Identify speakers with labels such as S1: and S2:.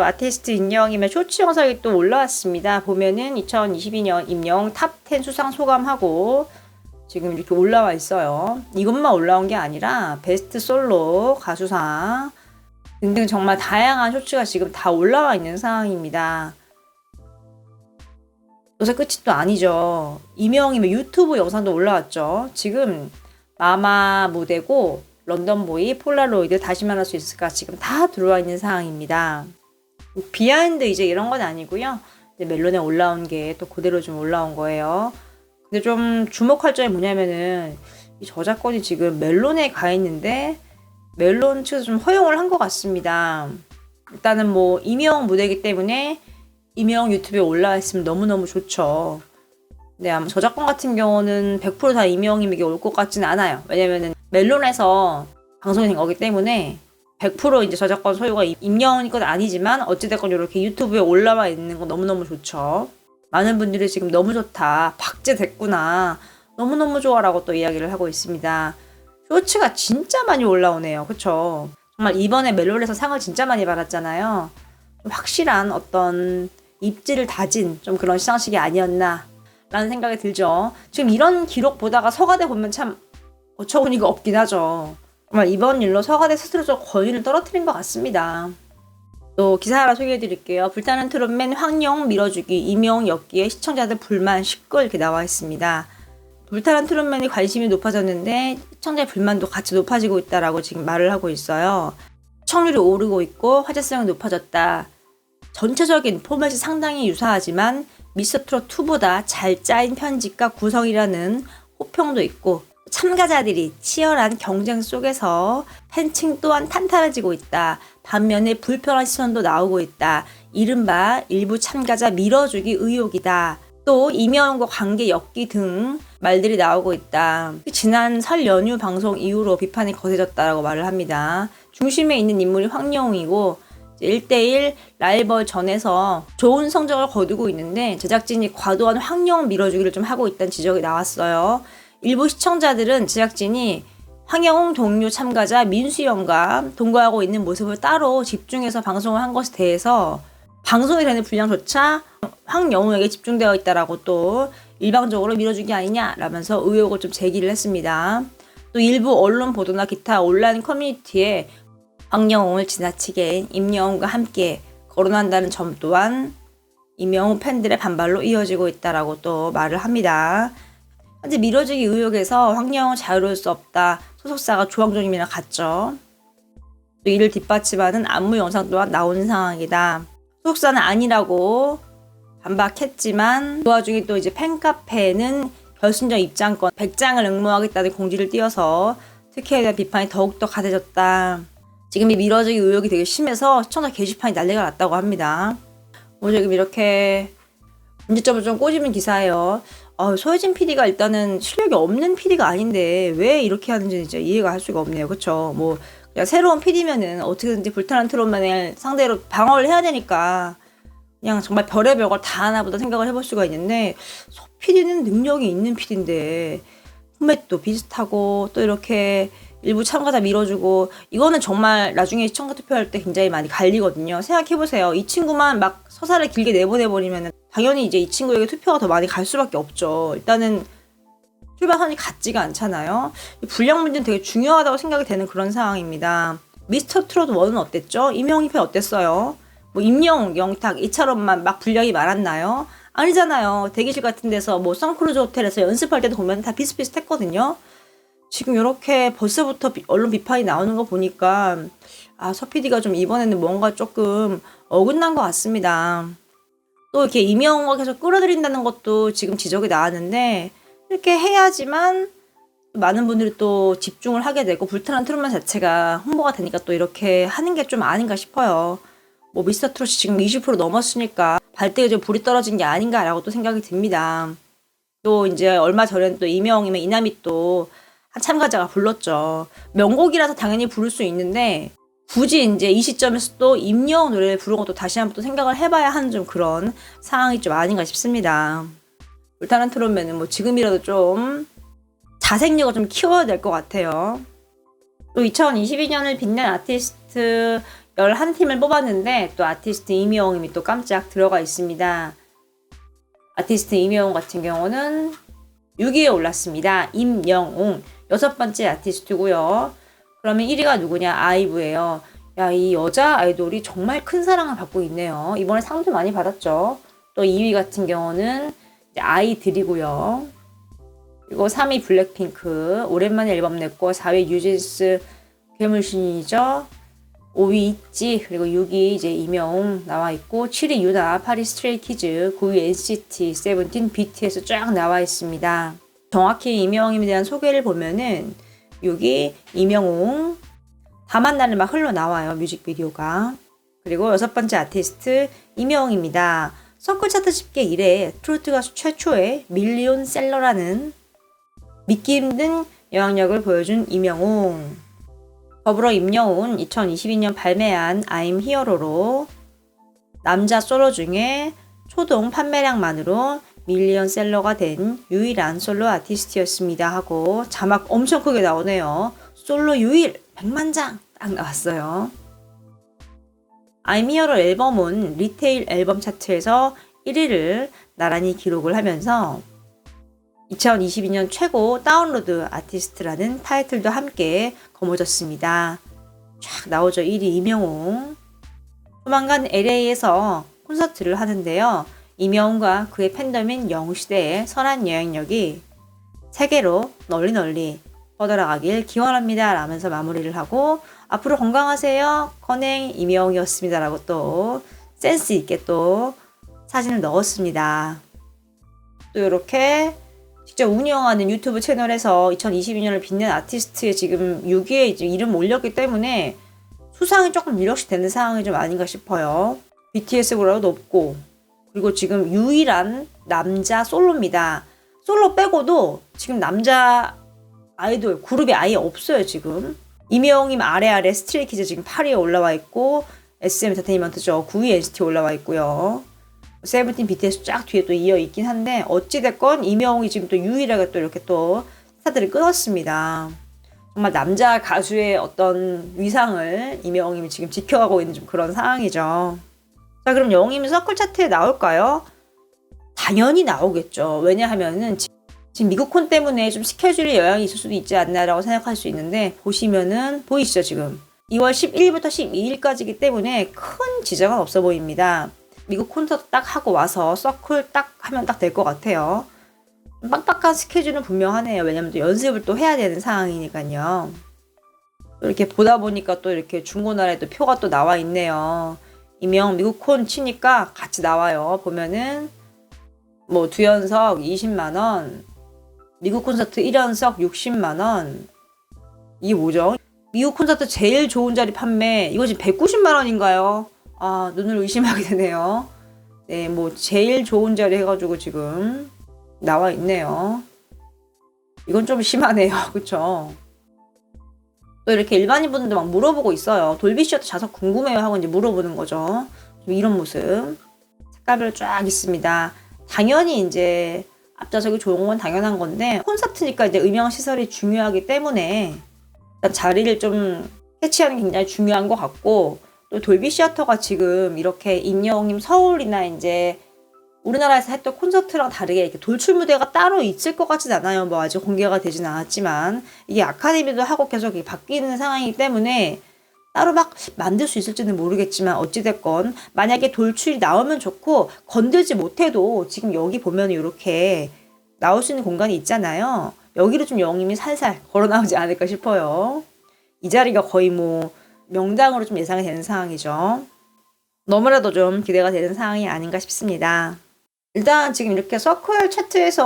S1: 아티스트 인형이면 쇼츠 영상이 또 올라왔습니다. 보면은 2022년 임영 탑10 수상 소감하고 지금 이렇게 올라와 있어요. 이것만 올라온 게 아니라 베스트 솔로 가수상 등등 정말 다양한 쇼츠가 지금 다 올라와 있는 상황입니다. 요새 끝이 또 아니죠. 이명이면 유튜브 영상도 올라왔죠. 지금 마마 무대고 런던보이 폴라로이드 다시 만날 수 있을까 지금 다 들어와 있는 상황입니다. 비하인드 이제 이런 건 아니고요. 멜론에 올라온 게 또 그대로 좀 올라온 거예요. 근데 좀 주목할 점이 뭐냐면은 이 저작권이 지금 멜론에 가 있는데 멜론 측에서 좀 허용을 한 것 같습니다. 일단은 뭐 이명 무대이기 때문에 이명 유튜브에 올라와 있으면 너무너무 좋죠. 네, 아마 저작권 같은 경우는 100%다 이명님에게 올 것 같지는 않아요. 왜냐면은 멜론에서 방송이 된 거기 때문에 100% 이제 저작권 소유가 임영이 건 아니지만 어찌됐건 이렇게 유튜브에 올라와 있는 건 너무너무 좋죠. 많은 분들이 지금 너무 좋다. 박제됐구나. 너무너무 좋아라고 또 이야기를 하고 있습니다. 쇼츠가 진짜 많이 올라오네요. 그쵸? 정말 이번에 멜론에서 상을 진짜 많이 받았잖아요. 확실한 어떤 입지를 다진 좀 그런 시상식이 아니었나 라는 생각이 들죠. 지금 이런 기록 보다가 서가대 보면 참 어처구니가 없긴 하죠. 정말 이번 일로 서가대 스스로 좀 권위를 떨어뜨린 것 같습니다. 또 기사 하나 소개해 드릴게요. 불타는 트롯맨 황영 밀어주기 이명 엮기에 시청자들 불만 시끌 이렇게 나와 있습니다. 불타는 트롯맨이 관심이 높아졌는데 시청자 불만도 같이 높아지고 있다라고 지금 말을 하고 있어요. 시청률이 오르고 있고 화제성이 높아졌다. 전체적인 포맷이 상당히 유사하지만 미스터 트롯 2보다 잘 짜인 편집과 구성이라는 호평도 있고 참가자들이 치열한 경쟁 속에서 팬층 또한 탄탄해지고 있다. 반면에 불편한 시선도 나오고 있다. 이른바 일부 참가자 밀어주기 의혹이다. 또 이명과 관계 엮기 등 말들이 나오고 있다. 지난 설 연휴 방송 이후로 비판이 거세졌다라고 말을 합니다. 중심에 있는 인물이 황영웅이고 1대1 라이벌 전에서 좋은 성적을 거두고 있는데 제작진이 과도한 황영 밀어주기를 좀 하고 있다는 지적이 나왔어요. 일부 시청자들은 제작진이 황영웅 동료 참가자 민수영과 동거하고 있는 모습을 따로 집중해서 방송을 한 것에 대해서 방송이 되는 분량조차 황영웅에게 집중되어 있다라고 또 일방적으로 밀어주기 아니냐라면서 의혹을 좀 제기를 했습니다. 또 일부 언론 보도나 기타 온라인 커뮤니티에 황영웅을 지나치게 임영웅과 함께 거론한다는 점 또한 임영웅 팬들의 반발로 이어지고 있다라고 또 말을 합니다. 현재 미뤄지기 의혹에서 황영은 자유로울 수 없다. 소속사가 조항조님이랑 같죠. 또 이를 뒷받침하는 안무 영상 또한 나오는 상황이다. 소속사는 아니라고 반박했지만 그 와중에 또 이제 팬카페는 결승전 입장권 100장을 응모하겠다는 공지를 띄워서 특혜에 대한 비판이 더욱더 가해졌다. 지금 이 미뤄지기 의혹이 되게 심해서 시청자 게시판이 난리가 났다고 합니다. 오늘 지금 이렇게 문제점을 좀 꼬집은 기사예요. 어, 소혜진 PD가 일단은 실력이 없는 PD가 아닌데 왜 이렇게 하는지 진짜 이해가 할 수가 없네요. 그쵸? 뭐, 그냥 새로운 PD면은 어떻게든지 불타는 트롯만을 상대로 방어를 해야 되니까 그냥 정말 별의별 걸 다 하나 보다 생각을 해볼 수가 있는데 소 PD는 능력이 있는 PD인데 포맷도 비슷하고 또 이렇게 일부 참가자 밀어주고 이거는 정말 나중에 시청자 투표할 때 굉장히 많이 갈리거든요. 생각해보세요. 이 친구만 막 서사를 길게 내보내버리면 당연히 이제 이 친구에게 투표가 더 많이 갈 수밖에 없죠. 일단은 출발선이 같지가 않잖아요. 분량 문제는 되게 중요하다고 생각이 되는 그런 상황입니다. 미스터 트롯 1은 어땠죠? 임영희 편 어땠어요? 뭐 임영, 영탁 이처럼만 막 분량이 많았나요? 아니잖아요. 대기실 같은 데서 뭐 선크루즈 호텔에서 연습할 때도 보면 다 비슷비슷했거든요. 지금 이렇게 벌써부터 언론 비판이 나오는 거 보니까 아, 서 PD가 좀 이번에는 뭔가 조금 어긋난 것 같습니다. 또 이렇게 이명호가 계속 끌어들인다는 것도 지금 지적이 나왔는데 이렇게 해야지만 많은 분들이 또 집중을 하게 되고 불타는 트롯만 자체가 홍보가 되니까 또 이렇게 하는 게 좀 아닌가 싶어요. 뭐 미스터 트롯이 지금 20% 넘었으니까 발등에 좀 불이 떨어진 게 아닌가라고 또 생각이 듭니다. 또 이제 얼마 전에는 또 이명이면 이남이 또 한 참가자가 불렀죠. 명곡이라서 당연히 부를 수 있는데 굳이 이제 이 시점에서 또 임영 노래를 부른 것도 다시 한번 또 생각을 해봐야 하는 좀 그런 상황이 좀 아닌가 싶습니다. 불타는 트롯맨은 뭐 지금이라도 좀 자생력을 좀 키워야 될 것 같아요. 또 2022년을 빛낸 아티스트 11팀을 뽑았는데 또 아티스트 이미영님이 또 깜짝 들어가 있습니다. 아티스트 이미영 같은 경우는 6위에 올랐습니다. 임영웅 여섯 번째 아티스트고요. 그러면 1위가 누구냐? 아이브예요. 야, 이 여자 아이돌이 정말 큰 사랑을 받고 있네요. 이번에 상도 많이 받았죠. 또 2위 같은 경우는 아이들이고요. 그리고 3위 블랙핑크 오랜만에 앨범 냈고 4위 뉴진스 괴물신이죠. 5위 있지 그리고 6위 이제 이명웅 나와 있고 7위 유나 8위 스트레이 키즈 9위 NCT 세븐틴 BTS 쫙 나와 있습니다. 정확히 이명웅에 대한 소개를 보면은 여기 이명웅 다만 날을 막 흘러나와요 뮤직비디오가 그리고 여섯 번째 아티스트 이명웅입니다. 서클 차트 집계 이래 트로트 가수 최초의 밀리온 셀러라는 믿기 힘든 영향력을 보여준 이명웅 더불어 임영웅은 2022년 발매한 I'm 히어로로 남자 솔로 중에 초동 판매량만으로 밀리언 셀러가 된 유일한 솔로 아티스트였습니다 하고 자막 엄청 크게 나오네요. 솔로 유일 100만 장 딱 나왔어요. 히어로 앨범은 리테일 앨범 차트에서 1위를 나란히 기록을 하면서 2022년 최고 다운로드 아티스트라는 타이틀도 함께 거머졌습니다. 쫙 나오죠. 1위 이명웅. 조만간 LA에서 콘서트를 하는데요. 이명웅과 그의 팬덤인 영시대의 선한 영향력이 세계로 널리 널리 뻗어나가길 기원합니다. 라면서 마무리를 하고 앞으로 건강하세요. 건행 이명웅이었습니다. 라고 또 센스 있게 또 사진을 넣었습니다. 또 이렇게 직접 운영하는 유튜브 채널에서 2022년을 빛낸 아티스트의 지금 6위에 이제 이름 올렸기 때문에 수상이 조금 이력시 되는 상황이 좀 아닌가 싶어요. BTS보다도 높고 그리고 지금 유일한 남자 솔로입니다. 솔로 빼고도 지금 남자 아이돌 그룹이 아예 없어요 지금. 이명웅님 아래 아래 스트레이키즈 지금 8위에 올라와 있고 SM 엔터테인먼트죠 9위 NCT 올라와 있고요. 세븐틴 BTS 쫙 뒤에 또 이어 있긴 한데 어찌됐건 이명웅이 지금 또 유일하게 또 이렇게 또 스타들을 끊었습니다. 정말 남자 가수의 어떤 위상을 이명웅님이 지금 지켜가고 있는 좀 그런 상황이죠. 자 그럼 영웅님이 서클 차트에 나올까요? 당연히 나오겠죠. 왜냐하면은 지금 미국 콘 때문에 좀 스케줄에 영향이 있을 수도 있지 않나라고 생각할 수 있는데 보시면은 보이시죠 지금 2월 11일부터 12일까지이기 때문에 큰 지장은 없어 보입니다. 미국 콘서트 딱 하고 와서 서클 딱 하면 딱 될 것 같아요. 빡빡한 스케줄은 분명하네요. 왜냐면 또 연습을 또 해야 되는 상황이니까요. 또 이렇게 보다 보니까 또 이렇게 중고나라에 또 표가 또 나와 있네요. 이명 미국 콘 치니까 같이 나와요. 보면은 뭐 두연석 20만 원, 미국 콘서트 1연석 60만 원. 이게 뭐죠? 미국 콘서트 제일 좋은 자리 판매 이거 지금 190만 원인가요? 아, 눈을 의심하게 되네요. 네, 뭐, 제일 좋은 자리 해가지고 지금 나와 있네요. 이건 좀 심하네요. 그쵸? 또 이렇게 일반인 분들도 막 물어보고 있어요. 돌비쇼트 자석 궁금해요 하고 이제 물어보는 거죠. 이런 모습. 색깔별 쫙 있습니다. 당연히 이제 앞좌석이 좋은 건 당연한 건데 콘서트니까 이제 음영 시설이 중요하기 때문에 자리를 좀 캐치하는 게 굉장히 중요한 것 같고 또 돌비 시어터가 지금 이렇게 임영웅님 서울이나 이제 우리나라에서 했던 콘서트랑 다르게 이렇게 돌출 무대가 따로 있을 것 같진 않아요. 뭐 아직 공개가 되진 않았지만 이게 아카데미도 하고 계속 바뀌는 상황이기 때문에 따로 막 만들 수 있을지는 모르겠지만 어찌됐건 만약에 돌출이 나오면 좋고 건들지 못해도 지금 여기 보면 이렇게 나올 수 있는 공간이 있잖아요. 여기로 좀 영임이 살살 걸어 나오지 않을까 싶어요. 이 자리가 거의 뭐 명당으로 좀 예상이 되는 상황이죠. 너무나도 좀 기대가 되는 상황이 아닌가 싶습니다. 일단 지금 이렇게 서클 차트에서